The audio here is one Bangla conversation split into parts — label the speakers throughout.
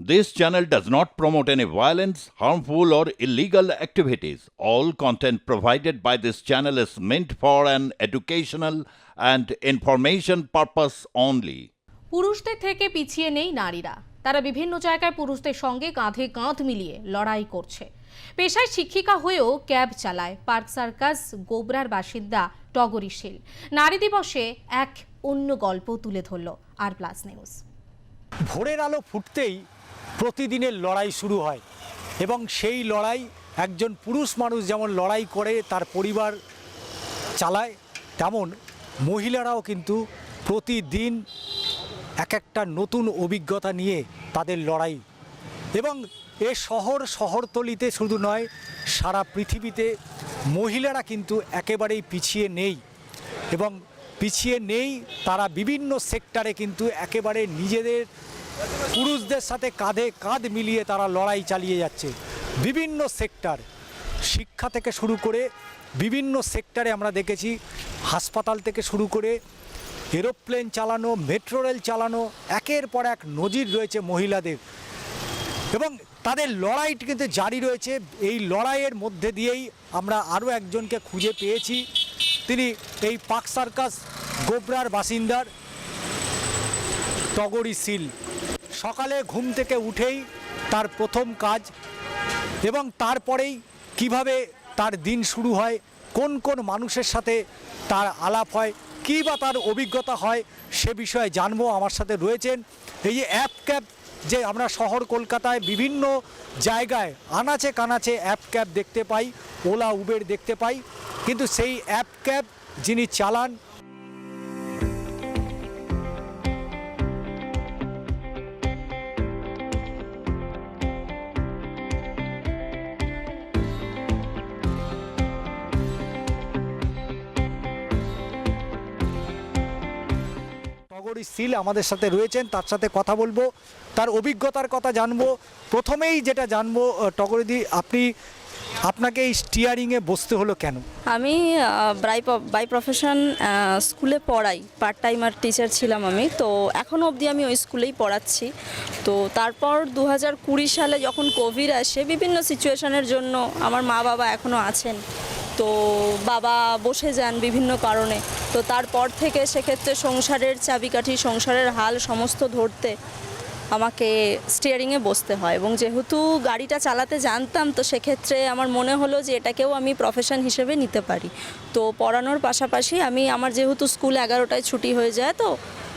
Speaker 1: This channel does not promote any violence, harmful, or illegal activities. All content provided by this channel is meant for an educational and information purpose only.
Speaker 2: পুরুষদের থেকে পিছিয়ে নেই নারীরা তারা বিভিন্ন জায়গায় পুরুষদের সঙ্গে কাঁধে কাঁধ মিলিয়ে লড়াই করছে পেশায় শিক্ষিকা হয়েও ক্যাব চালায় পার্ক সার্কাস গোবরার বাসিন্দা টগরি শীল নারী দিবসে এক অন্য গল্প তুলে ধরল আর প্লাস নিউজ
Speaker 3: ভোরের আলো ফুটতেই প্রতিদিনের লড়াই শুরু হয় এবং সেই লড়াই একজন পুরুষ মানুষ যেমন লড়াই করে, তার পরিবার চালায়, তেমন মহিলারাও কিন্তু প্রতিদিন এক একটা নতুন অভিজ্ঞতা নিয়ে তাদের লড়াই। এবং এ শহর শহরতলিতে শুধু নয়, সারা পৃথিবীতে মহিলারা কিন্তু একেবারেই পিছিয়ে নেই এবং পিছিয়ে নেই তারা বিভিন্ন সেক্টরে কিন্তু একেবারে নিজেদের পুরুষদের সাথে কাঁধে কাঁধ মিলিয়ে তারা লড়াই চালিয়ে যাচ্ছে। বিভিন্ন সেক্টর। শিক্ষা থেকে শুরু করে বিভিন্ন সেক্টরে আমরা দেখেছি, হাসপাতাল থেকে শুরু করে এরোপ্লেন চালানো, মেট্রো রেল চালানো, একের পর এক নজির রয়েছে মহিলাদের। এবং তাদের লড়াইটি কিন্তু জারি রয়েছে। এই লড়াইয়ের মধ্যে দিয়েই আমরা আরও একজনকে খুঁজে পেয়েছি। তিনি এই পাক সার্কাস গোবরার বাসিন্দার টগরি সিল। সকালে ঘুম থেকে উঠেই তার প্রথম কাজ এবং তারপরেই কীভাবে তার দিন শুরু হয়, কোন কোন মানুষের সাথে তার আলাপ হয়, কী বা তার অভিজ্ঞতা হয় সে বিষয়ে জানব। আমার সাথে রয়েছেন এই যে অ্যাপ ক্যাব যে আমরা শহর কলকাতায় বিভিন্ন জায়গায় আনাচে কানাচে অ্যাপ ক্যাব দেখতে পাই, ওলা, উবের দেখতে পাই। কিন্তু সেই অ্যাপ ক্যাব যিনি চালান টগরি সিল আমাদের সাথে রয়েছেন, তার সাথে কথা বলব। তার অভিজ্ঞতার কথা জানব। প্রথমেই যেটা জানব টগরিদি, আপনি, আপনাকে এই স্টিয়ারিংয়ে বসতে হলো কেন?
Speaker 4: আমি বাই প্রফেশন স্কুলে পড়াই। পার্ট টাইমার টিচার ছিলাম আমি। তো এখনও অবধি আমি ওই স্কুলেই পড়াচ্ছি। তো তারপর দু হাজার কুড়ি সালে যখন কোভিড আসে, বিভিন্ন সিচুয়েশনের জন্য আমার মা বাবা এখনও আছেন। তো বাবা বসে যান বিভিন্ন কারণে। তো তারপর থেকে সেক্ষেত্রে সংসারের চাবিকাঠি, সংসারের হাল সমস্ত ধরতে আমাকে স্টিয়ারিংয়ে বসতে হয় এবং যেহেতু গাড়িটা চালাতে জানতাম, তো সেক্ষেত্রে আমার মনে হলো যে এটাকেও আমি প্রফেশন হিসেবে নিতে পারি। তো পড়ানোর পাশাপাশি আমি, আমার যেহেতু স্কুল এগারোটায় ছুটি হয়ে যায়, তো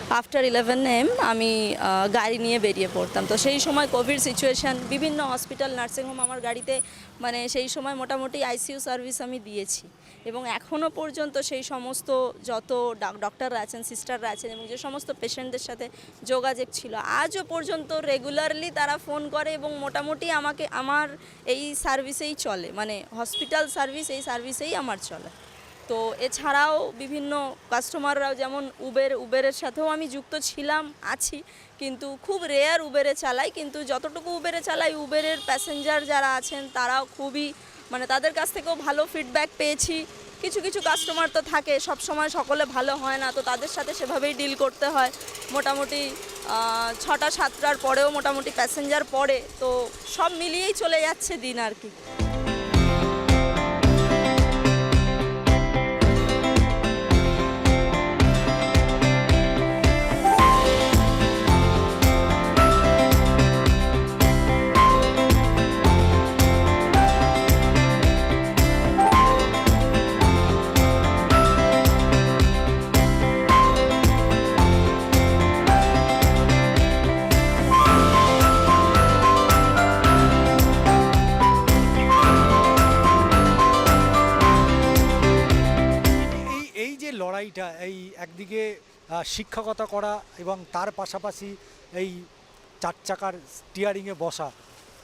Speaker 4: আফটার ইলেভেন এম আমি গাড়ি নিয়ে বেরিয়ে পড়তাম। তো সেই সময় কোভিড সিচুয়েশান বিভিন্ন হসপিটাল নার্সিংহোম আমার গাড়িতে মানে সেই সময় মোটামুটি আইসিইউ সার্ভিস আমি দিয়েছি। এবং এখনও পর্যন্ত সেই সমস্ত যত ডাক- ডক্টররা আছেন সিস্টাররা আছেন, এবং যে সমস্ত পেশেন্টদের সাথে যোগাযোগ ছিল, আজও পর্যন্ত রেগুলারলি তারা ফোন করে এবং মোটামুটি আমাকে, আমার এই সার্ভিসেই চলে। মানে হসপিটাল সার্ভিস এই সার্ভিসেই আমার চলে। তো এছাড়াও বিভিন্ন কাস্টমাররাও যেমন উবের উবেরের সাথেও আমি যুক্ত ছিলাম, আছি। কিন্তু খুব রেয়ার উবেরে চালাই, কিন্তু যতটুকু উবেরে চালাই উবেরের প্যাসেঞ্জার যারা আছেন, তারাও খুবই মানে তাদের কাছ থেকেও ভালো ফিডব্যাক পেয়েছি। কিছু কিছু কাস্টমার তো থাকে সব সময় সকলে ভালো হয় না, তো তাদের সাথে সেভাবেই ডিল করতে হয়। মোটামুটি ছটা, সাতটার পরেও মোটামুটি প্যাসেঞ্জার পড়ে, তো সব মিলিয়েই চলে যাচ্ছে দিন আর কি।
Speaker 3: লড়াইটা, এই একদিকে শিক্ষকতা করা এবং তার পাশাপাশি এই চার চাকার স্টিয়ারিংয়ে বসা।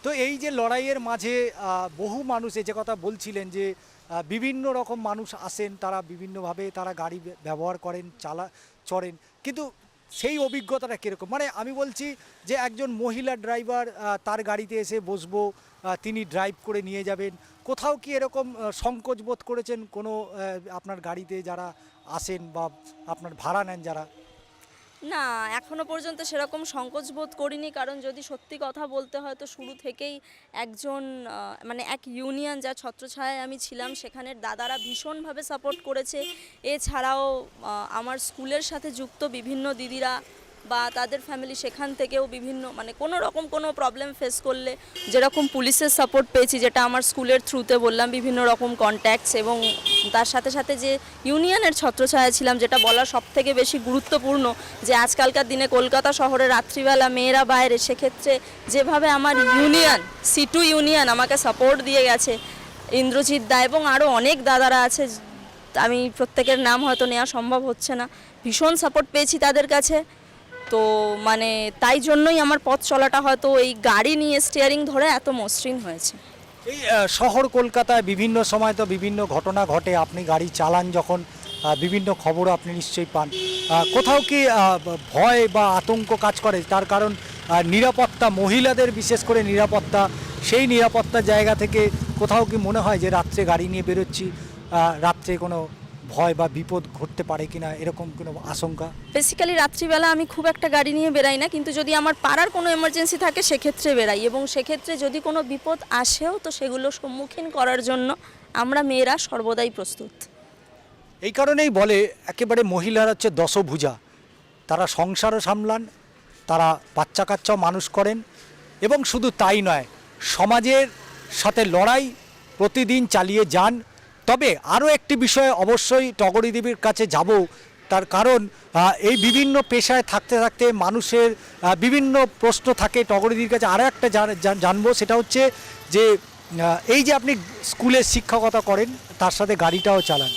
Speaker 3: তো এই যে লড়াইয়ের মাঝে বহু মানুষ এই যে কথা বলছিলেন যে বিভিন্ন রকম মানুষ আসেন, তারা বিভিন্নভাবে তারা গাড়ি ব্যবহার করেন, চালা, চড়েন। কিন্তু সেই অভিজ্ঞতাটা কীরকম? মানে আমি বলছি যে একজন মহিলা ড্রাইভার তার গাড়িতে এসে বসবো তিনি ড্রাইভ করে নিয়ে যাবেন। কোথাও কি এরকম সংকোচ বোধ করেছেন কোনো আপনার গাড়িতে যারা আসেন বা আপনার ভাড়া নেন যারা?
Speaker 4: না, এখনও পর্যন্ত সেরকম সংকোচ বোধ করিনি, কারণ যদি সত্যি কথা বলতে হয় তো শুরু থেকেই একজন মানে এক ইউনিয়ন যা ছত্রছায়ায় আমি ছিলাম, সেখানের দাদারা ভীষণভাবে সাপোর্ট করেছে। এছাড়াও আমার স্কুলের সাথে যুক্ত বিভিন্ন দিদিরা বা তাদের ফ্যামিলি সেখান থেকেও বিভিন্ন মানে কোনো রকম কোনো প্রবলেম ফেস করলে যেরকম পুলিশের সাপোর্ট পেয়েছি, যেটা আমার স্কুলের থ্রুতে বললাম, বিভিন্ন রকম কন্ট্যাক্টস এবং তার সাথে সাথে যে ইউনিয়নের ছত্রছায়া ছিলাম, যেটা বলা সব থেকে বেশি গুরুত্বপূর্ণ যে আজকালকার দিনে কলকাতা শহরে রাত্রিবেলা মেয়েরা বাইরে, সেক্ষেত্রে যেভাবে আমার ইউনিয়ন সিটু ইউনিয়ন আমাকে সাপোর্ট দিয়ে গেছে, ইন্দ্রজিৎ দা এবং আরও অনেক দাদারা আছে, আমি প্রত্যেকের নাম হয়তো নেওয়া সম্ভব হচ্ছে না, ভীষণ সাপোর্ট পেয়েছি তাদের কাছে। তো মানে তাই জন্যই আমার পথ চলাটা হয়তো এই গাড়ি নিয়ে স্টিয়ারিং ধরে এত মসৃণ হয়েছে।
Speaker 3: এই শহর কলকাতায় বিভিন্ন সময় তো বিভিন্ন ঘটনা ঘটে, আপনি গাড়ি চালান যখন বিভিন্ন খবর আপনি নিশ্চয়ই পান। কোথাও কি ভয় বা আতঙ্ক কাজ করে? তার কারণ নিরাপত্তা, মহিলাদের বিশেষ করে নিরাপত্তা, সেই নিরাপত্তা জায়গা থেকে কোথাও কি মনে হয় যে রাত্রে গাড়ি নিয়ে বেরোচ্ছি রাত্রে কোনো ভয় বা বিপদ ঘটতে পারে কিনা এরকম কোনো আশঙ্কা?
Speaker 4: বেসিক্যালি রাত্রিবেলা আমি খুব একটা গাড়ি নিয়ে বেরাই না কিন্তু যদি আমার পাড়ার কোনো এমার্জেন্সি থাকে সেক্ষেত্রে বেরাই এবং সেক্ষেত্রে যদি কোনো বিপদ আসেও তো সেগুলো সম্মুখীন করার জন্য আমরা মেয়েরা সর্বদাই প্রস্তুত।
Speaker 3: এই কারণেই বলে একেবারে মহিলারা হচ্ছে দশভুজা। তারা সংসারও সামলান তারা বাচ্চা কাচ্চাও মানুষ করেন এবং শুধু তাই নয় সমাজের সাথে লড়াই প্রতিদিন চালিয়ে যান তবে আরও একটি বিষয়ে অবশ্যই টগরী দেবীর কাছে যাব। তার কারণ এই বিভিন্ন পেশায় থাকতে থাকতে মানুষের বিভিন্ন প্রশ্ন থাকে টগরীদির কাছে। আরও একটা জান- জান- জানব সেটা হচ্ছে যে এই যে আপনি স্কুলে শিক্ষকতা করেন তার সাথে গাড়িটাও চালান।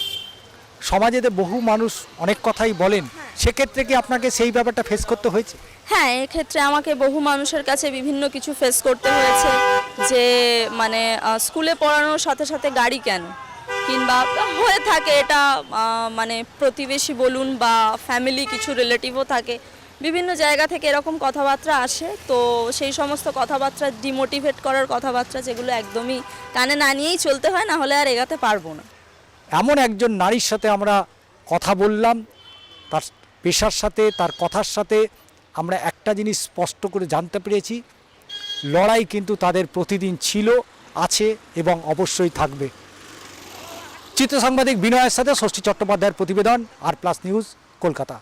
Speaker 3: সমাজেতে বহু মানুষ অনেক কথাই বলেন সেক্ষেত্রে কি আপনাকে সেই ব্যাপারটা ফেস করতে হয়েছে?
Speaker 4: হ্যাঁ এক্ষেত্রে আমাকে বহু মানুষের কাছে বিভিন্ন কিছু ফেস করতে হয়েছে। যে মানে স্কুলে পড়ানোর সাথে সাথে গাড়ি কেন? কিংবা হয়ে থাকে এটা মানে প্রতিবেশী বলুন বা ফ্যামিলি কিছু রিলেটিভও থাকে। বিভিন্ন জায়গা থেকে এরকম কথাবার্তা আসে। তো সেই সমস্ত কথাবার্তা ডিমোটিভেট করার কথাবার্তা যেগুলো একদমই কানে না নিয়েই চলতে হয়, না হলে আর এগাতে পারব না।
Speaker 3: এমন একজন নারীর সাথে আমরা কথা বললাম, তার পেশার সাথে, তার কথার সাথে আমরা একটা জিনিস স্পষ্ট করে জানতে পেরেছি, লড়াই কিন্তু তাদের প্রতিদিন ছিল, আছে এবং অবশ্যই থাকবে। চিত্র সাংবাদিক বিনয়ের সাথে ষষ্ঠী চট্টোপাধ্যায়ের প্রতিবেদন আর প্লাস নিউজ কলকাতা।